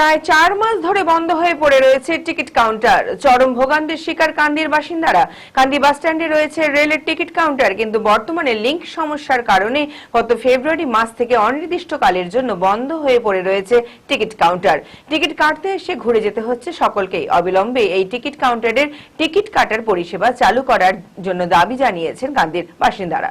প্রায় চার মাস ধরে বন্ধ হয়ে পড়ে রয়েছে টিকিট কাউন্টার। চরম ভোগান্তির শিকার কান্দির বাসিন্দারা। কান্দি বাস স্ট্যান্ডে রয়েছে রেলের টিকিট কাউন্টার, কিন্তু বর্তমানে লিঙ্ক সমস্যার কারণে গত ফেব্রুয়ারি মাস থেকে অনির্দিষ্টকালের জন্য বন্ধ হয়ে পড়ে রয়েছে টিকিট কাউন্টার। টিকিট কাটতে এসে ঘুরে যেতে হচ্ছে সকলকেই। অবিলম্বে এই টিকিট কাউন্টারের টিকিট কাটার পরিষেবা চালু করার জন্য দাবি জানিয়েছেন কান্দির বাসিন্দারা।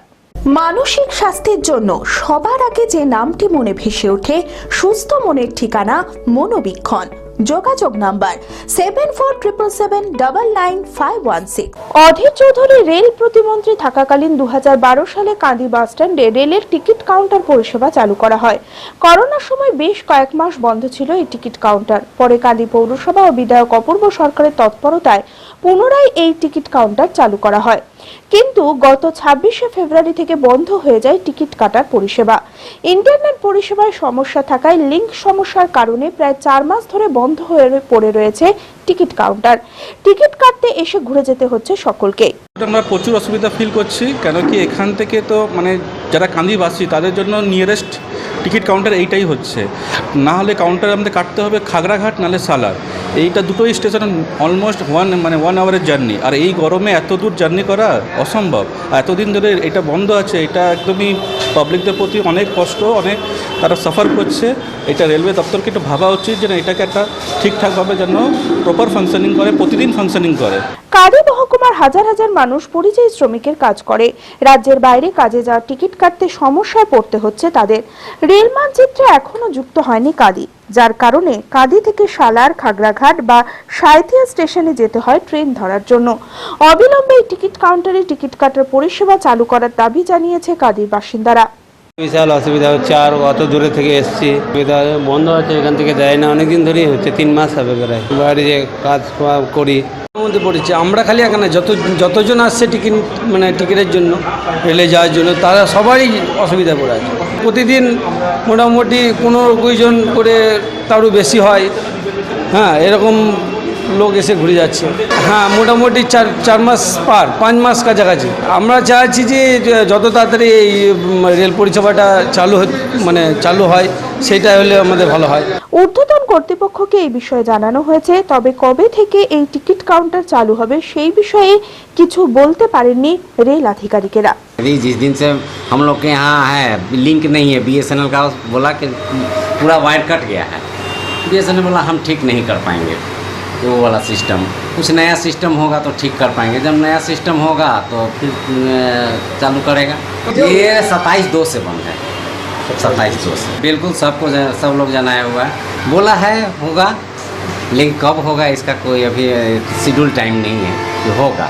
মানসিক স্বাস্থ্যের জন্য সবার আগে যে নামটি মনে ভেসে ওঠে, সুস্থ মনের ঠিকানা মনোবীক্ষণ। যোগাযোগ number seven four triple seven double nine five one six Adhir Chowdhury rail প্রতিমন্ত্রী থাকাকালীন দু হাজার বারো সালে কাঁদি বাসস্ট্যান্ডে রেলের টিকিট কাউন্টার পরিষেবা চালু করা হয়। করোনার সময় বেশ কয়েক মাস বন্ধ ছিল এই টিকিট কাউন্টার। পরে কাঁদি পৌরসভা ও বিধায়ক অপূর্ব সরকারের তৎপরতায় পুনরায় এই টিকিট কাউন্টার চালু করা হয়। কিন্তু গত ছাব্বিশে ফেব্রুয়ারি থেকে বন্ধ হয়ে যায় টিকিট কাটার পরিষেবা। ইন্টারনেট পরিষেবায় সমস্যা থাকায় লিঙ্ক সমস্যার কারণে প্রায় চার মাস ধরে বন্ধ হয়ে পড়ে রয়েছে টিকিট কাউন্টার। টিকিট কাটতে এসে ঘুরে যেতে হচ্ছে সকলকে। আমরা প্রচুর অসুবিধা ফিল করছি, কেন কি এখান থেকে তো মানে যারা কান্দিবাসী তাদের জন্য নিয়ারেস্ট টিকিট কাউন্টার এইটাই হচ্ছে। না হলে কাউন্টার আমাদের কাটতে হবে খাগড়াঘাট, নাহলে সালার। এইটা দুটো স্টেশন অলমোস্ট ওয়ান মানে ওয়ান আওয়ারের জার্নি আর এই গরমে এত দূর জার্নি করা অসম্ভব। এতদিন ধরে এটা বন্ধ আছে, এটা একদমই পাবলিকদের প্রতি অনেক কষ্ট, অনেক তারা সাফার করছে। এটা রেলওয়ে দপ্তরকে একটু ভাবা উচিত যে না এটাকে একটা ঠিকঠাকভাবে যেন প্রপার ফাংশনিং করে, প্রতিদিন ফাংশনিং করে। কাঁদি মহকুমার হাজার হাজার মানুষ পরিযায়ী শ্রমিকের কাজ করে। রাজ্যের বাইরে কাজে যাওয়ার টিকিট কাটতে সমস্যায় পড়তে হচ্ছে তাদের। রেল মানচিত্রে এখনও যুক্ত হয়নি কাদি, যার কারণে কাদি থেকে সালার খাগড়াঘাট বা সাঁইথিয়া স্টেশনে যেতে হয় ট্রেন ধরার জন্য। অবিলম্বে টিকিট কাউন্টারে টিকিট কাটার পরিষেবা চালু করার দাবি জানিয়েছে কাদির বাসিন্দারা। বিশাল অসুবিধা হচ্ছে, আর অত দূরে থেকে এসছি। অসুবিধা বন্ধ আছে, এখান থেকে যায় না, অনেকদিন ধরেই হচ্ছে, তিন মাস হবে প্রায়। বাড়ি যে কাজ করি মধ্যে পড়েছে, আমরা খালি এখানে যত যতজন আসছে টিকিট মানে টিকিটের জন্য, রেলে যাওয়ার জন্য, তারা সবারই অসুবিধা পড়ে আছে। প্রতিদিন মোটামুটি পনেরো কুড়িজন করে তারও বেশি হয়। হ্যাঁ এরকম লোক এসে ঘুরে যাচ্ছে হ্যাঁ মোটামুটি চার চার মাস পার পাঁচ মাস কাছাকাছি আমরা চাইছি যে যত তাড়াতাড়ি এই উম, রেল পরিষেবাটা চালু হত- মানে চালু হয় সেটা হলে আমাদের ভালো হয় ঊর্ধ্বতন কর্তৃপক্ষকে এই বিষয়ে জানানো হয়েছে তবে কবে থেকে এই টিকিট কাউন্টার চালু হবে সেই বিষয়ে কিছু বলতে পারেননি রেল আধিকারিকেরা अभी जिस दिन से हम लोग के यहाँ है लिंक नहीं है बी का बोला कि पूरा वायर कट गया है बी बोला हम ठीक नहीं कर पाएंगे वो वाला सिस्टम। कुछ नया सिस्टम होगा तो ठीक कर पाएँगे। जब नया सिस्टम होगा तो फिर चालू करेगा। ये सत्ताईस दो से बंद है। सत्ताईस दो से। बिल्कुल सबको सब लोग जनाया हुआ है। बोला है होगा लेकिन कब होगा इसका कोई अभी शेड्यूल टाइम नहीं है। कि होगा।